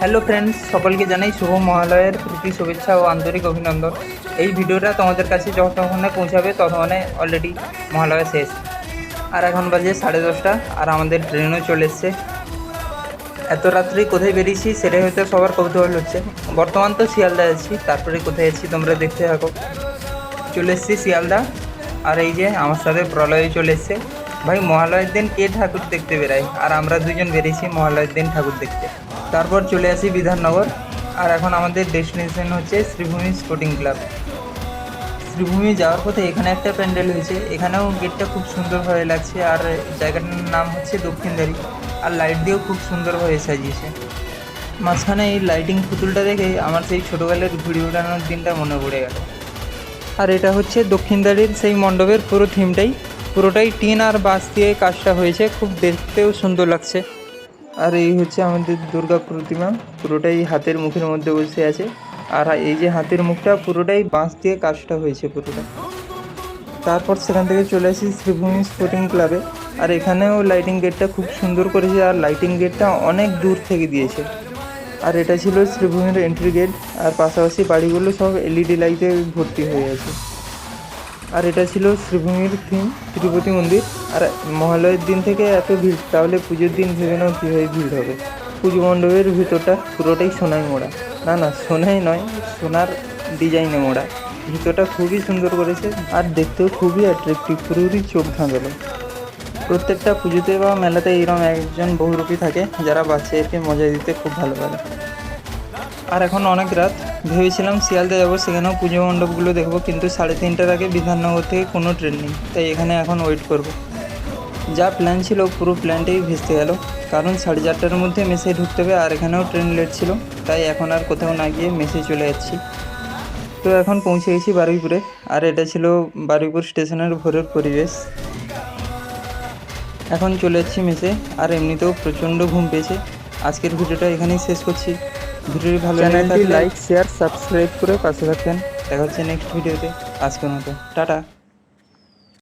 Hello friends সকলকে জানাই শুভ মহালয়ের প্রীতি, শুভেচ্ছা ও আন্তরিক অভিনন্দন। এই ভিডিওটা তোমাদের কাছে যতক্ষণে পৌঁছাবে, ততক্ষণে অলরেডি মহালয়া শেষ। আর এখন বাজে সাড়ে দশটা, আর আমাদের ট্রেনও চলে এসছে। এত রাত্রি কোথায় বেরিয়েছি, সেটাই হয়তো সবার কৌতূহল হচ্ছে। বর্তমান তো শিয়ালদা আছি, তারপরে কোথায় আছি তোমরা দেখতে থাকো। চলে এসেছি শিয়ালদা, আর এই যে আমার সাথে প্রলয়ে চলে এসছে। ভাই, মহালয়ের দিন কে ঠাকুর দেখতে বেরায়? আর আমরা দুজন বেরিয়েছি মহালয়ের দিন ঠাকুর দেখতে। তারপর চলে আসি বিধাননগর, আর এখন আমাদের ডেস্টিনেশন হচ্ছে শ্রীভূমি স্পোর্টিং ক্লাব শ্রীভূমি যাওয়ার পথে এখানে একটা প্যান্ডেল হয়েছে, এখানেও গেটটা খুব সুন্দরভাবে লাগছে, আর জায়গাটার নাম হচ্ছে দক্ষিণদারি আর লাইট দিয়েও খুব সুন্দরভাবে সাজিয়েছে। মাঝখানে এই লাইটিং পুতুলটা দেখে আমার সেই ছোটোবেলার ঘুড়ি ওড়ানোর দিনটা মনে পড়ে গেল। আর এটা হচ্ছে দক্ষিণদারির সেই মণ্ডপের পুরো থিমটাই পুরোটাই টিন আর বাঁশ দিয়ে কাজটা হয়েছে, খুব দেখতেও সুন্দর লাগছে। আর এই হচ্ছে আমাদের দুর্গা প্রতিমা। পুরোটাই হাতের মুখের মধ্যে বসে আছে। আর এই যে হাতের মুখটা পুরোটাই বাঁশ দিয়ে কাজটা হয়েছে পুরোটা। তারপর সেখান থেকে চলে আসি শ্রীভূমি স্পোর্টিং ক্লাবে আর এখানেও লাইটিং গেটটা খুব সুন্দর করেছে আর লাইটিং গেটটা অনেক দূর থেকে দিয়েছে। আর এটা ছিল শ্রীভূমির এন্ট্রি গেট আর পাশাপাশি বাড়িগুলো সব এলইডি লাইটে ভর্তি হয়ে আছে। আর এটা ছিল শ্রীভূমির থিম তিরুপতি মন্দির। আর মহালয়ের দিন থেকে এত ভিড়, তাহলে পুজোর দিন ভেবে নাও কীভাবে ভিড় হবে। পুজো মণ্ডপের ভিতরটা পুরোটাই সোনায় মোড়া। না না, সোনাই নয়, সোনার ডিজাইনে মোড়া। ভিতরটা খুবই সুন্দর করেছে আর দেখতেও খুবই অ্যাট্রাকটিভ পুরোপুরি চোখ ধাঁধালো। প্রত্যেকটা পুজোতে বা মেলাতে এরকম একজন বহুরূপী থাকে যারা বাচ্চাদেরকে মজা দিতে খুব ভালো পারে আর এখন অনেক রাত। ভেবেছিলাম শিয়ালদা যাব, সেখানেও পুজো মণ্ডপগুলো দেখব, কিন্তু সাড়ে তিনটার আগে বিধাননগর থেকে কোনো ট্রেন নেই, তাই এখানে এখন ওয়েট করব। যা প্ল্যান ছিল, পুরো প্ল্যানটাই ভেস্তে গেল। কারণ সাড়ে চারটার মধ্যে মেসে ঢুকতে হবে, আর এখানেও ট্রেন লেট ছিল, তাই এখন আর কোথাও না গিয়ে মেসে চলে যাচ্ছি। তো এখন পৌঁছে গেছি বারুইপুরে, আর এটা ছিল বারুইপুর স্টেশনের ভোরের পরিবেশ। এখন চলে যাচ্ছি মেসে, আর এমনিতেও প্রচণ্ড ঘুম পেয়েছে। আজকের ভিডিওটা এখানেই শেষ করছি। ভিডিওটি ভালো চ্যানেলটি লাইক শেয়ার সাবস্ক্রাইব করে পাশে থাকবেন। দেখা হচ্ছে নেক্সট ভিডিওতে। আজকের মতো। টাটা।